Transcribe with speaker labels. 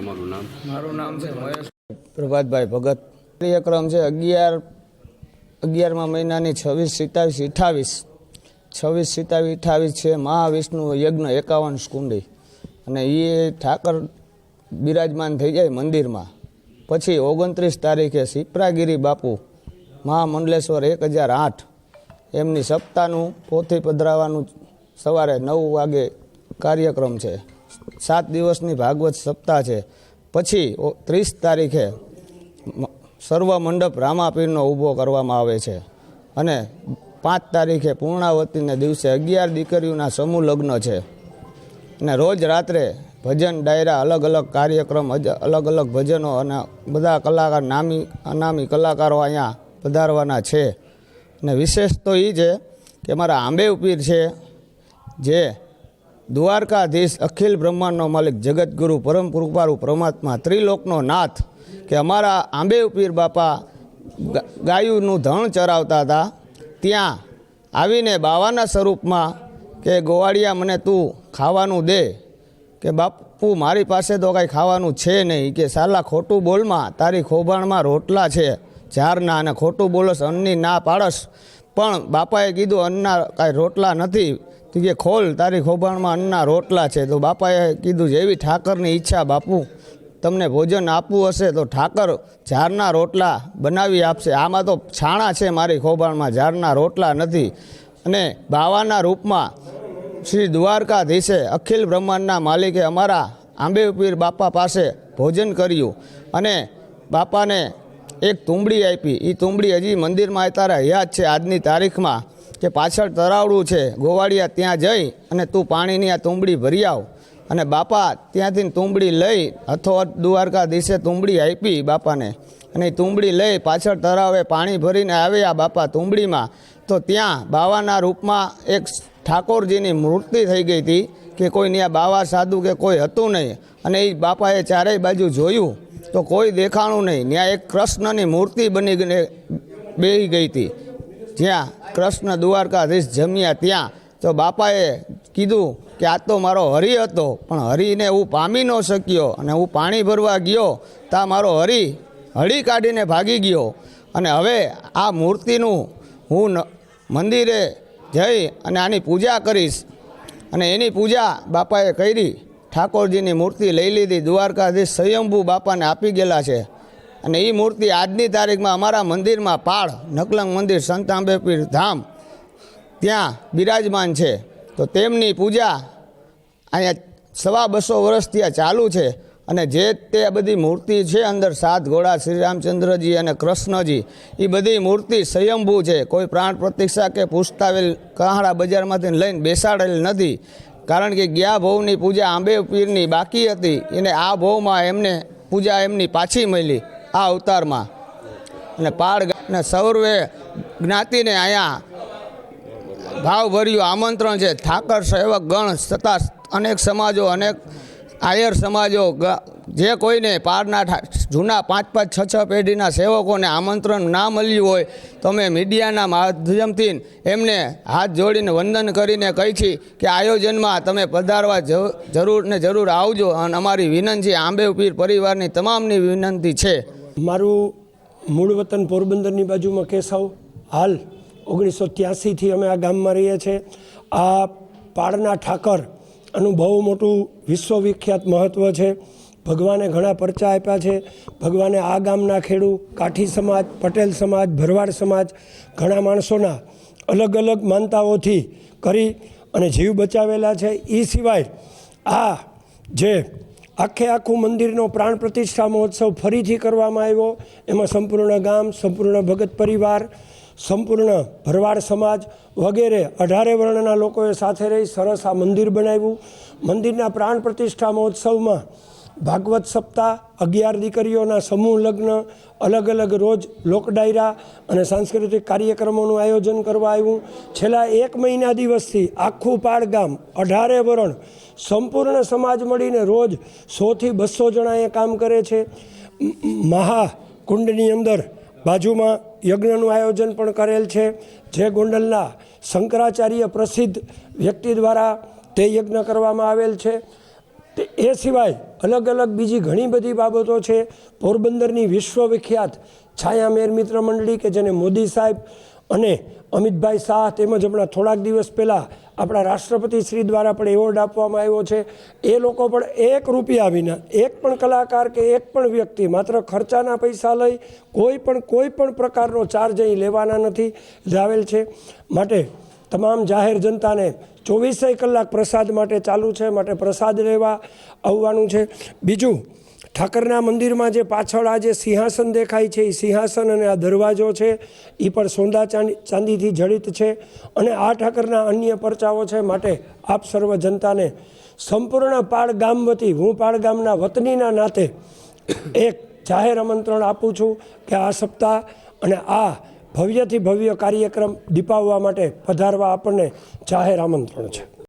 Speaker 1: તમારું નામ?
Speaker 2: મારું નામ છે મહેશ.
Speaker 3: પ્રભાતભાઈ ભગત. કાર્યક્રમ છે અગિયાર અગિયારમા મહિનાની છવ્વીસ સિત્તાવીસ અઠાવીસ. છવ્વીસ સિત્તાવીસ અઠાવીસ છે મહાવિષ્ણુ યજ્ઞ એકાવન સ્કુંડી અને એ ઠાકર બિરાજમાન થઈ જાય મંદિરમાં. પછી ઓગણત્રીસ તારીખે સિપ્રાગીરી બાપુ મહામંડલેશ્વર એક હજાર આઠ. એમની સપ્તાહનું પોથી પધરાવાનું સવારે નવ વાગે કાર્યક્રમ છે. સાત દિવસની ભાગવત સપ્તાહ છે. પછી ત્રીસ તારીખે સર્વ મંડપ રામાપીરનો ઊભો કરવામાં આવે છે. અને પાંચ તારીખે પૂર્ણાવતીને દિવસે અગિયાર દીકરીઓના સમૂહ લગ્ન છે. અને રોજ રાત્રે ભજન, ડાયરા અલગ અલગ કાર્યક્રમ અલગ અલગ ભજનો અને બધા કલાકાર નામી, અનામી કલાકારો અહીંયા પધારવાના છે. અને વિશેષ તો એ છે કે મારા આંબેવ પીર છે, જે દ્વારકાધીશ અખિલ બ્રહ્માંડનો માલિક જગતગુરુ પરમ કૃપારૂ પરમાત્મા, ત્રિલોકનો નાથ કે અમારા આંબેવ પીર બાપા ગાયુંનું ધણ ચરાવતા હતા, ત્યાં આવીને બાવાના સ્વરૂપમાં કે, ગોવાળિયા મને તું ખાવાનું દે કે, બાપુ મારી પાસે તો કાંઈ ખાવાનું છે નહીં કે, સાલા ખોટું બોલમાં, તારી ખોભાણમાં રોટલા છે, ઝારના અને ખોટું બોલસ, અન્નની ના પાડસ. પણ બાપાએ કીધું, અન્નના કાંઈ રોટલા નથી કે ખોલ, તારી ખોભાણમાં અન્નના રોટલા છે. તો બાપાએ કીધું જેવી ઠાકરની ઈચ્છા બાપુ, તમને ભોજન આપવું હશે તો ઠાકર ઝારના રોટલા બનાવી આપશે. આમાં તો છાણા છે મારી ખોભાણમાં ઝારના રોટલા નથી. અને બાવાના રૂપમાં શ્રી દ્વારકાધીશે અખિલ બ્રહ્માંડના માલિકે અમારા આંબેપીર બાપા પાસે ભોજન કર્યું અને બાપાને એક તુંબડી આપી. એ તુંબડી હજી મંદિરમાં અત્યારે યાદ છે, આજની તારીખમાં. કે પાછળ તરાવડું છે, ગોવાળિયા ત્યાં જઈ અને તું પાણીની આ તુંબડી ભરી આવ. અને બાપા, ત્યાંથી તુંબડી લઈ અથોઅથ દ્વારકા દિવસે તુંબડી આપી બાપાને. અને એ તુંબડી લઈ પાછળ તરાવે પાણી ભરીને આવ્યા બાપા તુંબડીમાં. તો ત્યાં બાવાના રૂપમાં એક ઠાકોરજીની મૂર્તિ થઈ ગઈ હતી કે કોઈ ત્યાં બાવા સાધુ કે કોઈ હતું નહીં. અને એ બાપાએ ચારેય બાજુ જોયું. તો કોઈ દેખાણું નહીં. ત્યાં એક કૃષ્ણની મૂર્તિ બની બેહી ગઈ હતી. જ્યાં કૃષ્ણ દ્વારકાધીશ જમ્યા ત્યાં, તો બાપાએ કીધું કે આ તો મારો હરિ હતો, પણ હરિને હું પામી ન શક્યો અને હું પાણી ભરવા ગયો, તા મારો હરિ હળી કાઢીને ભાગી ગયો. અને હવે આ મૂર્તિનું હું મંદિરે જઈ અને આની પૂજા કરીશ. અને એની પૂજા બાપાએ કરી. ઠાકોરજીની મૂર્તિ લઈ લીધી. દ્વારકાધીશ સ્વયંભૂ બાપાને આપી ગયેલા છે. અને એ મૂર્તિ આજની તારીખમાં અમારા મંદિરમાં પાળ, નકલંગ મંદિર સંત આંબેપીર ધામ, ત્યાં બિરાજમાન છે. તો તેમની પૂજા અહીંયા સવા બસો વર્ષથી આ ચાલુ છે અને જે તે બધી મૂર્તિ છે અંદર સાત ઘોડા શ્રી રામચંદ્રજી અને કૃષ્ણજી એ બધી મૂર્તિ સ્વયંભૂ છે. કોઈ પ્રાણ પ્રતિષ્ઠા કે પૂછતાવેલ કહાણા બજારમાંથી લઈને બેસાડેલ નથી. કારણ કે ગયા ભવની પૂજા આંબે પીરની બાકી હતી. એને આ ભવમાં એમને પૂજા એમની પાછી મળી. આ અવતારમાં. અને પાળ અને સૌરવે જ્ઞાતિને અહીંયા ભાવભર્યું આમંત્રણ છે. ઠાકર સેવક, ગણ તથા અનેક સમાજો, અનેક આયર સમાજો જે કોઈને પારના જૂના પાંચ પાંચ છ છ પેઢીના સેવકોને આમંત્રણ ના મળ્યું હોય, તો અમે મીડિયાના માધ્યમથી એમને હાથ જોડીને વંદન કરીને કહી છીએ કે આયોજનમાં તમે પધારવા જરૂર ને જરૂર આવજો. અને અમારી વિનંતી આંબેવપીર પરિવારની તમામની વિનંતી છે.
Speaker 4: મારું મૂળ વતન પોરબંદરની બાજુમાં કેસાવ હાલ ઓગણીસો ત્યાસીથી અમે આ ગામમાં રહીએ છીએ. આ પાળના ઠાકર આનું બહુ મોટું વિશ્વવિખ્યાત મહત્ત્વ છે. ભગવાને ઘણા પરચા આપ્યા છે. ભગવાને આ ગામના ખેડૂ કાઠી સમાજ, પટેલ સમાજ, ભરવાડ સમાજ, ઘણા માણસોના અલગ અલગ માનતાઓથી કરી અને જીવ બચાવેલા છે. એ સિવાય આ જે આખે આખું મંદિરનો પ્રાણ પ્રતિષ્ઠા મહોત્સવ ફરીથી કરવામાં આવ્યો. એમાં સંપૂર્ણ ગામ, સંપૂર્ણ ભગત પરિવાર, સંપૂર્ણ ભરવાડ સમાજ વગેરે અઢારે વર્ણના લોકોએ સાથે રહી સરસ આ મંદિર બનાવ્યું. મંદિરના પ્રાણ પ્રતિષ્ઠા મહોત્સવમાં ભાગવત સપ્તાહ, અગિયાર દીકરીઓના સમૂહ લગ્ન, અલગ અલગ રોજ લોકડાયરા અને સાંસ્કૃતિક કાર્યક્રમોનું આયોજન કરવા આવ્યું. છેલ્લા એક મહિના દિવસથી આખું પાડ ગામ અઢારે વરણ સંપૂર્ણ સમાજ મળીને રોજ સોથી બસો જણાએ કામ કરે છે. મહાકુંડની અંદર બાજુમાં યજ્ઞનું આયોજન પણ કરેલ છે, જે ગોંડલના શંકરાચાર્ય પ્રસિદ્ધ વ્યક્તિ દ્વારા તે યજ્ઞ કરવામાં આવેલ છે. તે એ સિવાય અલગ અલગ બીજી ઘણી બધી બાબતો છે. પોરબંદરની વિશ્વવિખ્યાત છાયામેર મિત્ર મંડળી કે જેને મોદી સાહેબ અને અમિતભાઈ શાહ તેમજ હમણાં થોડાક દિવસ પહેલાં આપણા રાષ્ટ્રપતિ શ્રી દ્વારા પણ એવોર્ડ આપવામાં આવ્યો છે. એ લોકો પણ એક રૂપિયા વિના, એક પણ કલાકાર કે એક પણ વ્યક્તિ માત્ર ખર્ચાના પૈસા લઈ કોઈ પણ કોઈ પણ પ્રકારનો ચાર્જ અહીં લેવાના નથી. લાવેલ છે. માટે તમામ જાહેર જનતાને ચોવીસેય કલાક પ્રસાદ માટે ચાલુ છે, માટે પ્રસાદ લેવા આવવાનું છે. બીજું, ઠાકરના મંદિરમાં જે પાછળ આ જે સિંહાસન દેખાય છે એ સિંહાસન અને આ દરવાજો છે એ પણ સોંદા ચાંદી, ચાંદીથી જડિત છે અને આ ઠાકરના અન્ય પરચાઓ છે, માટે આપ સર્વ જનતાને સંપૂર્ણ પાળ ગામ વતી હું પાળ ગામના વતનીના નાતે એક જાહેર આમંત્રણ આપું છું કે આ સપ્તાહ અને આ ભવ્યથી ભવ્ય કાર્યક્રમ દીપાવવા માટે પધારવા આપણને જાહેર આમંત્રણ છે.